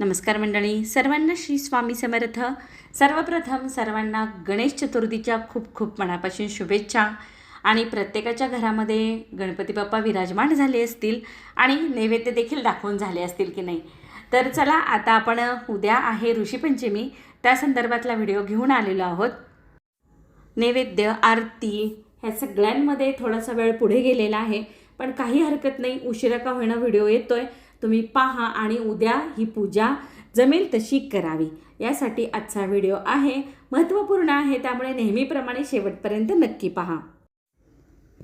नमस्कार मंडळी सर्वांना श्री स्वामी समर्थ. सर्वप्रथम सर्वांना गणेश चतुर्थीच्या खूप खूप मनापासून शुभेच्छा. आणि प्रत्येकाच्या घरामध्ये गणपती बाप्पा विराजमान झाले असतील आणि नैवेद्य देखील दाखवून झाले असतील की नाही. तर चला आता आपण उद्या आहे ऋषीपंचमी त्या संदर्भातला व्हिडिओ घेऊन आलेलो आहोत. नैवेद्य आरती ह्या सगळ्यांमध्ये थोडासा वेळ पुढे गेलेला आहे. पण काही हरकत नाही उशिरा का होणं व्हिडिओ येतो आहे तुम्ही पहा आणि उद्या ही पूजा जमेल तशी करावी. यासाठी आजचा व्हिडिओ आहे. महत्त्वपूर्ण आहे त्यामुळे नेहमीप्रमाणे शेवटपर्यंत नक्की पहा.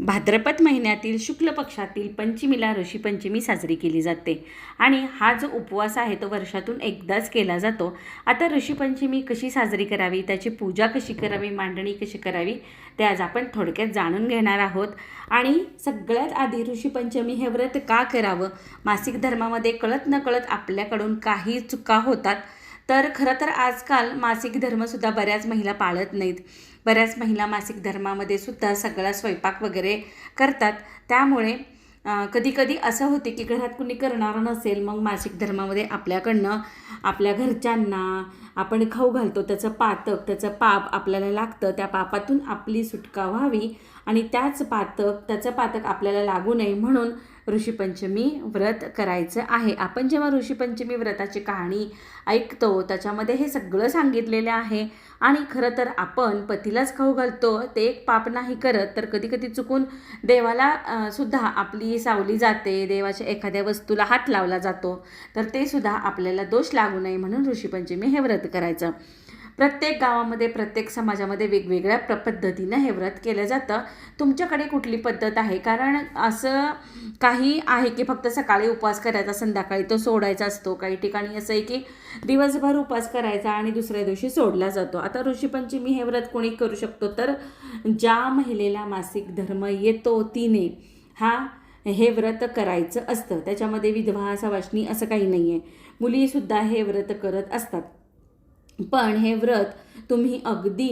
भाद्रपद महिन्यातील शुक्ल पक्षातील पंचमीला ऋषीपंचमी साजरी केली जाते. आणि हा जो उपवास आहे तो वर्षातून एकदाच केला जातो. आता ऋषीपंचमी कशी साजरी करावी? त्याची पूजा कशी करावी? मांडणी कशी करावी? ते आज आपण थोडक्यात जाणून घेणार आहोत. आणि सगळ्यात आधी ऋषीपंचमी हे व्रत का करावं? मासिक धर्मामध्ये कळत न कळत आपल्याकडून काही चुका होतात. तर खरं तर आजकाल मासिक धर्मसुद्धा बऱ्याच महिला पाळत नाहीत. बऱ्याच महिला मासिक धर्मामध्ये सुद्धा सगळा स्वयंपाक वगैरे करतात. त्यामुळे कधी कधी असं होते की घरात कुणी करणारं नसेल मग मासिक धर्मामध्ये आपल्याकडनं आपल्या घरच्यांना आपण खाऊ घालतो. त्याचं पातक त्याचं पाप आपल्याला लागतं. त्या पापातून आपली सुटका व्हावी आणि त्याच पातक त्याचं पातक आपल्याला लागू नये म्हणून ऋषीपंचमी व्रत करायचं आहे. आपण जेव्हा ऋषीपंचमी व्रताची कहाणी ऐकतो त्याच्यामध्ये हे सगळं सांगितलेलं आहे. आणि खरं तर आपण पतीलाच खाऊ घालतो ते एक पाप नाही करत. तर कधी कधी चुकून देवाला सुद्धा आपली सावली जाते देवाच्या एखाद्या वस्तूला हात लावला जातो. तर ते सुद्धा आपल्याला दोष लागू नये म्हणून ऋषीपंचमी हे व्रत करायचं. प्रत्येक गावामध्ये प्रत्येक समाजामध्ये वेगवेगळ्या प्र पद्धतीनं हे व्रत केलं जातं. तुमच्याकडे कुठली पद्धत आहे? कारण असं काही आहे की फक्त सकाळी उपवास करायचा संध्याकाळी तो सोडायचा असतो. काही ठिकाणी असं आहे की दिवसभर उपवास करायचा आणि दुसऱ्या दिवशी सोडला जातो. आता ऋषीपंचमी हे व्रत कोणी करू शकतो? तर ज्या महिलेला मासिक धर्म येतो तिने हा हे व्रत करायचं असतं. त्याच्यामध्ये विधवा सवाष्णी असं काही नाही आहे मुलीसुद्धा हे व्रत करत असतात. पण हे व्रत तुम्ही अगदी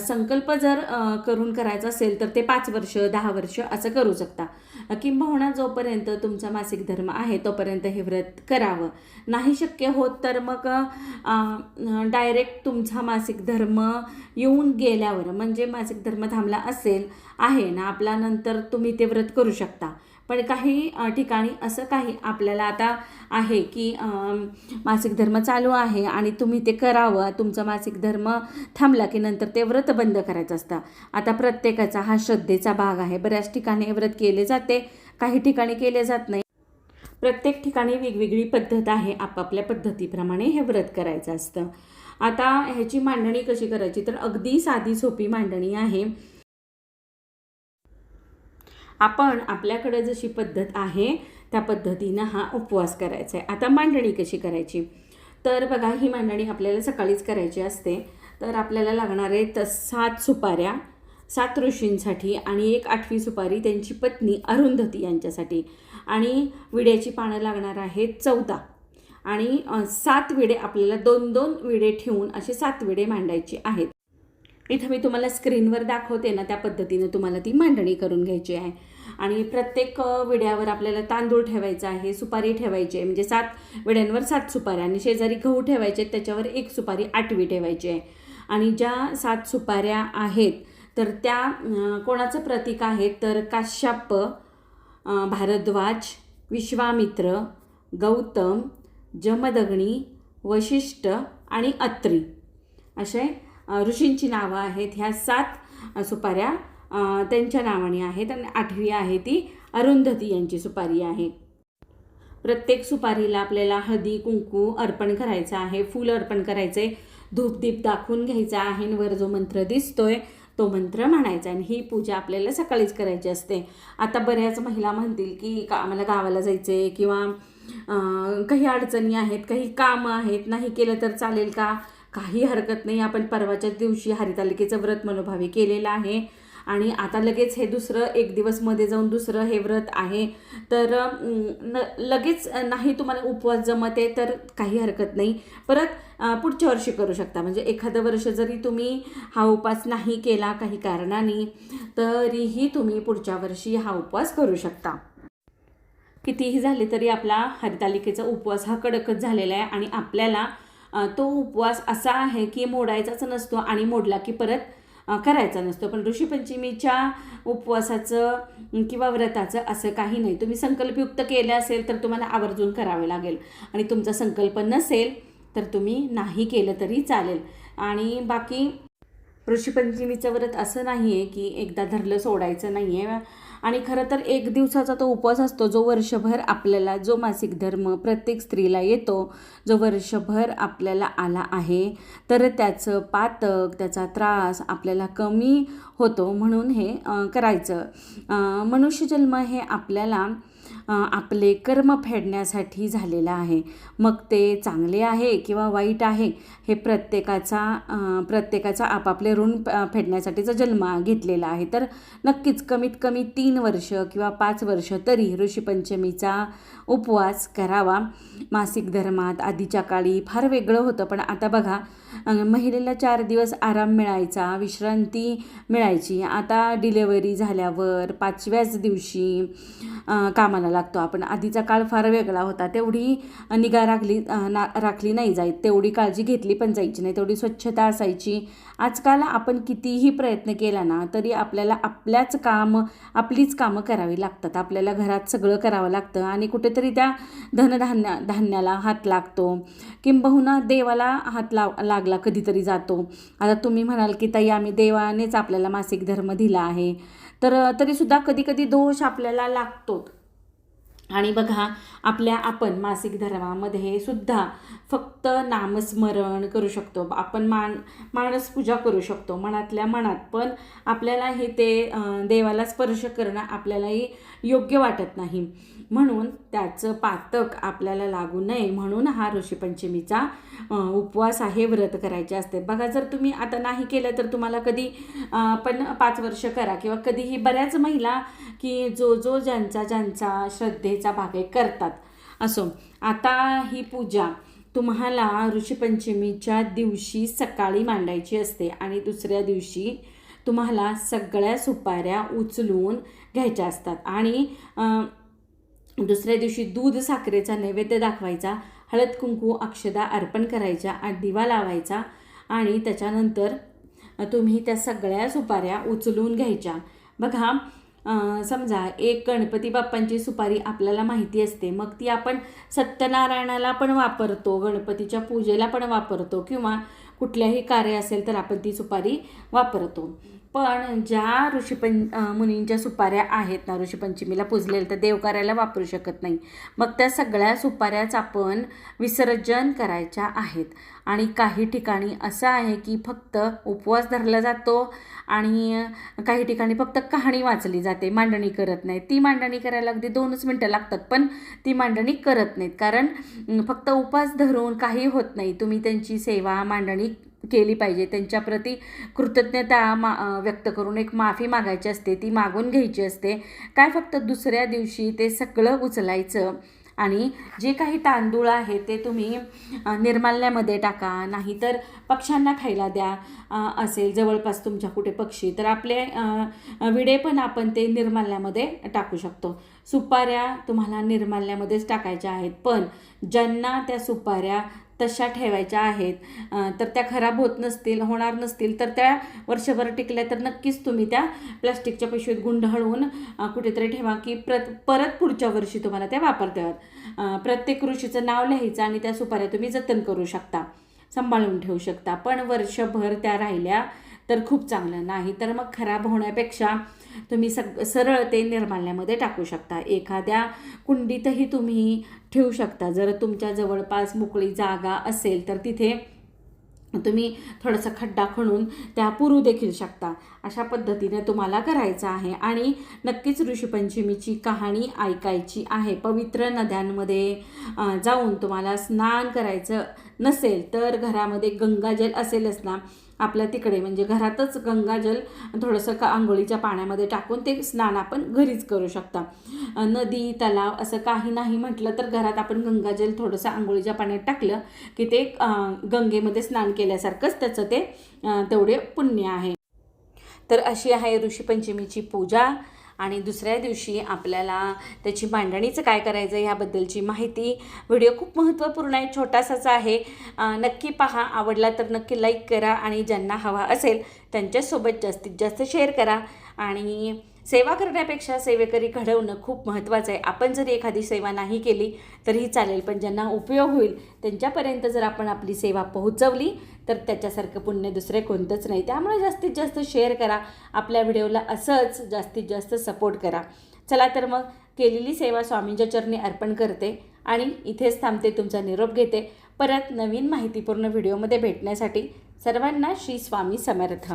संकल्प जर करून करायचा असेल तर ते पाच वर्ष दहा वर्ष असं करू शकता. किंबहुना जोपर्यंत तुमचा मासिक धर्म आहे तोपर्यंत हे व्रत करावं. नाही शक्य होत तर मग डायरेक्ट तुमचा मासिक धर्म येऊन गेल्यावर म्हणजे मासिक धर्म थांबला असेल आहे ना आपला नंतर तुम्ही ते व्रत करू शकता. पण काही ठिकाणी असं काही आपल्याला आता आहे की मासिक धर्म चालू आहे आणि तुम्ही ते करावं तुमचा मासिक धर्म थांबला की नंतर ते व्रत बंद करायचं असतं. आता प्रत्येकाचा हा श्रद्धेचा भाग आहे. बऱ्याच ठिकाणी व्रत केले जाते काही ठिकाणी केले जात नाही. प्रत्येक ठिकाणी वेगवेगळी पद्धत आहे. आपापल्या पद्धतीप्रमाणे हे व्रत करायचं असतं. आता ह्याची मांडणी कशी करायची? तर अगदी साधी सोपी मांडणी आहे. आपण आपल्याकडे जशी पद्धत आहे त्या पद्धतीनं हा उपवास करायचा आहे आता मांडणी कशी करायची? तर बघा ही मांडणी आपल्याला सकाळीच करायची असते. तर आपल्याला लागणार आहे सात सुपाऱ्या सात ऋषींसाठी आणि एक आठवी सुपारी त्यांची पत्नी अरुंधती यांच्यासाठी. आणि विड्याची पानं लागणार आहेत चौदा. आणि सात विडे आपल्याला दोन दोन विडे ठेवून असे सात विडे मांडायचे आहेत. इथं मी तुम्हाला स्क्रीनवर दाखवते ना त्या पद्धतीनं तुम्हाला ती मांडणी करून घ्यायची आहे. आणि प्रत्येक विड्यावर आपल्याला तांदूळ ठेवायचा आहे सुपारी ठेवायची आहे म्हणजे सात विड्यांवर सात सुपाऱ्या आणि शेजारी गहू ठेवायचे त्याच्यावर एक सुपारी आठवी ठेवायची आहे. आणि ज्या सात सुपाऱ्या आहेत तर त्या कोणाचं प्रतीक आहे तर काश्यप भारद्वाज विश्वामित्र गौतम जमदग्नी वशिष्ठ आणि अत्री. असे ऋषींची नावं आहेत. ह्या सात सुपाऱ्या त्यांच्या नावाने आहेत आणि आठवी आहे ती अरुंधती यांची सुपारी आहे. प्रत्येक सुपारीला आपल्याला हळदी कुंकू अर्पण करायचं आहे. फूल अर्पण करायचं. आहे धूपदीप दाखवून घ्यायचा आहे वर जो मंत्र दिसतोय तो मंत्र म्हणायचा आणि ही पूजा आपल्याला सकाळीच करायची असते. आता बऱ्याच महिला म्हणतील की का आम्हाला गावाला जायचं आहे किंवा काही अडचणी आहेत काही कामं आहेत नाही केलं तर चालेल का? काही हरकत नाही. आपण परवाच्याच दिवशी हरितालिकेचं व्रत मनोभावी केलेलं आहे. आणि आता लगेच हे दुसरं एक दिवसमध्ये जाऊन दुसरं हे व्रत आहे. तर न लगेच नाही तुम्हाला उपवास जमत आहे तर काही हरकत नाही. परत पुढच्या वर्षी करू शकता. म्हणजे एखादं वर्ष जरी तुम्ही हा उपवास नाही केला काही कारणाने तरीही तुम्ही पुढच्या वर्षी हा उपवास करू शकता. कितीही झाले तरी आपला हरितालिकेचा उपवास हा कडकच झालेला आहे आणि आपल्याला तो उपवास असा आहे की मोडायचाच नसतो आणि मोडला की परत करायचा नसतो. पण ऋषीपंचमीच्या उपवासाचं किंवा व्रताचं असं काही नाही. तुम्ही संकल्पयुक्त केलं असेल तर तुम्हाला आवर्जून करावे लागेल. आणि तुमचा संकल्प नसेल तर तुम्ही नाही केलं तरी चालेल. आणि बाकी ऋषीपंचमीचं व्रत असं नाही आहे की एकदा धरलं सोडायचं नाही आहे आणि खरं तर एक दिवसाचा तो उपवास असतो जो वर्षभर आपल्याला जो मासिक धर्म प्रत्येक स्त्रीला येतो जो वर्षभर आपल्याला आला आहे तर त्याचं पातक त्याचा त्रास आपल्याला कमी होतो म्हणून हे करायचं. मनुष्यजन्म हे आपल्याला आपले कर्म फेडण्यासाठी झालेला आहे. मग ते चांगले आहे किंवा वाईट आहे हे प्रत्येकाचा प्रत्येकाचा आपापले ऋण फेडण्यासाठीचा जन्म घेतलेला आहे. तर नक्कीच कमीत कमी तीन वर्ष किंवा पाच वर्ष तरी ऋषीपंचमीचा उपवास करावा. मासिक धर्मात आधीच्या काळी फार वेगळं होतं पण आता बघा महिलेला चार दिवस आराम मिळायचा विश्रांती मिळायची. आता डिलेवरी झाल्यावर पाचव्याच दिवशी कामाला लागतो. आपण आधीचा काळ फार वेगळा होता. तेवढी निगा राखली ना राखली नाही जायत. तेवढी काळजी घेतली पण जायची नाही. तेवढी स्वच्छता असायची. आजकाल आपण कितीही प्रयत्न केला ना तरी आपल्याला आपल्याच काम आपलीच कामं करावी लागतात. आपल्याला घरात सगळं करावं लागतं आणि कुठेतरी त्या धनधान्य धान्याला हात लागतो किंबहुना देवाला हात लाव लागला कधीतरी जातो. आता तुम्ही म्हणाल की ताई आम्ही देवानेच आपल्याला मासिक धर्म दिला आहे. तर तरीसुद्धा कधीकधी दोष आपल्याला लागतो आणि बघा आपल्या आपण मासिक धर्मामध्ये सुद्धा फक्त नामस्मरण करू शकतो. आपण मान माणस पूजा करू शकतो मनातल्या मनात. पण आपल्याला हे ते देवाला स्पर्श करणं आपल्यालाही योग्य वाटत नाही. म्हणून त्याचं पातक आपल्याला लागू नये. म्हणून हा ऋषीपंचमीचा उपवास आहे व्रत करायचे असते. बघा जर तुम्ही आता नाही केलं तर तुम्हाला कधी पण पाच वर्ष करा किंवा कधीही बऱ्याच महिला की जो जो ज्यांचा ज्यांचा श्रद्धेचा भाग आहे करतात. असो आता ही पूजा तुम्हाला ऋषीपंचमीच्या दिवशी सकाळी मांडायची असते आणि दुसऱ्या दिवशी तुम्हाला सगळ्या सुपाऱ्या उचलून घ्यायच्या असतात. आणि दुसऱ्या दिवशी दूध साखरेचा नैवेद्य दाखवायचा हळद कुंकू अक्षदा अर्पण करायच्या आणि दिवा लावायचा आणि त्याच्यानंतर तुम्ही त्या सगळ्या सुपाऱ्या उचलून घ्यायच्या. बघा समजा एक गणपती बाप्पांची सुपारी आपल्याला माहिती असते मग ती आपण सत्यनारायणाला पण वापरतो गणपतीच्या पूजेला पण वापरतो किंवा कुठल्याही कार्य असेल तर आपण ती सुपारी वापरतो. पण ज्या ऋषीपं मुनींच्या सुपाऱ्या आहेत ना ऋषीपंचमीला पूजलेल्या तर देवकार्याला वापरू शकत नाही. मग त्या सगळ्या सुपाऱ्याच आपण विसर्जन करायच्या आहेत. आणि काही ठिकाणी असं आहे की फक्त उपवास धरला जातो आणि काही ठिकाणी फक्त कहाणी वाचली जाते. मांडणी करत नाही. ती मांडणी करायला अगदी दोनच मिनटं लागतात पण ती मांडणी करत नाहीत. कारण फक्त उपवास धरून काही होत नाही. तुम्ही त्यांची सेवा मांडणी केली पाहिजे. त्यांच्याप्रती कृतज्ञता मा व्यक्त करून एक माफी मागायची असते ती मागून घ्यायची असते. काय फक्त दुसऱ्या दिवशी ते सगळं उचलायचं आणि जे काही तांदूळ आहे ते तुम्ही निर्माल्यामध्ये टाका नाहीतर पक्ष्यांना खायला द्या असेल जवळपास तुमच्या कुठे पक्षी तर आपले विडे पण आपण ते निर्माल्यामध्ये टाकू शकतो. सुपाऱ्या तुम्हाला निर्माल्यामध्येच टाकायच्या आहेत. पण ज्यांना त्या सुपाऱ्या तशा ठेवायच्या आहेत. तर त्या खराब होत नसतील होणार नसतील तर त्या वर्षभर टिकल्या तर नक्कीच तुम्ही त्या प्लास्टिकच्या पिशवीत गुंडाळून कुठेतरी ठेवा की प्रत परत पुढच्या वर्षी तुम्हाला त्या वापरता येतात प्रत्येक ऋषीचं नाव लिहायचं आणि त्या सुपाऱ्या तुम्ही जतन करू शकता सांभाळून ठेवू शकता. पण वर्षभर त्या राहिल्या तर खूप चांगलं नाही तर मग खराब होण्यापेक्षा तुम्ही सग सरळ ते निर्माल्यामध्ये टाकू शकता. एखाद्या कुंडीतही तुम्ही ठेवू शकता. जर तुमच्या जवळपास मोकळी जागा असेल तर तिथे तुम्ही थोडासा खड्डा खणून त्या पुरू देखील शकता. अशा पद्धतीने तुम्हाला करायचं आहे. आणि नक्कीच ऋषीपंचमीची कहाणी ऐकायची आहे. पवित्र नद्यांमध्ये जाऊन तुम्हाला स्नान करायचं नसेल तर घरामध्ये गंगाजल असेलच ना आपल्या तिकडे म्हणजे घरातच गंगाजल थोडंसं का आंघोळीच्या पाण्यामध्ये टाकून ते स्नान आपण घरीच करू शकता. नदी तलाव असं काही नाही म्हटलं तर घरात आपण गंगाजल थोडंसं आंघोळीच्या पाण्यात टाकलं की ते गंगेमध्ये स्नान केल्यासारखंच त्याचं ते तेवढे पुण्य आहे. तर अशी आहे ऋषीपंचमीची पूजा. आणि दुसऱ्या दिवशी आपल्याला त्याची मांडणीचं काय करायचं ह्याबद्दलची माहिती व्हिडिओ खूप महत्त्वपूर्ण आहे छोटासाच आहे. नक्की पहा आवडला तर नक्की लाईक करा आणि ज्यांना हवा असेल त्यांच्यासोबत जास्तीत जास्त शेअर करा. आणि सेवा करण्यापेक्षा सेवेकरी घडवणं खूप महत्त्वाचं आहे. आपण जरी एखादी सेवा नाही केली तरीही चालेल पण ज्यांना उपयोग होईल त्यांच्यापर्यंत जर आपण आपली सेवा पोहोचवली तर त्याच्यासारखं पुण्य दुसरे कोणतंच नाही. त्यामुळे जास्तीत जास्त शेअर करा. आपल्या व्हिडिओला असंच जास्तीत जास्त सपोर्ट करा. चला तर मग केलेली सेवा स्वामींच्या चरणी अर्पण करते आणि इथेच थांबते तुमचा निरोप घेते. परत नवीन माहितीपूर्ण व्हिडिओमध्ये भेटण्यासाठी सर्वांना श्री स्वामी समर्थ.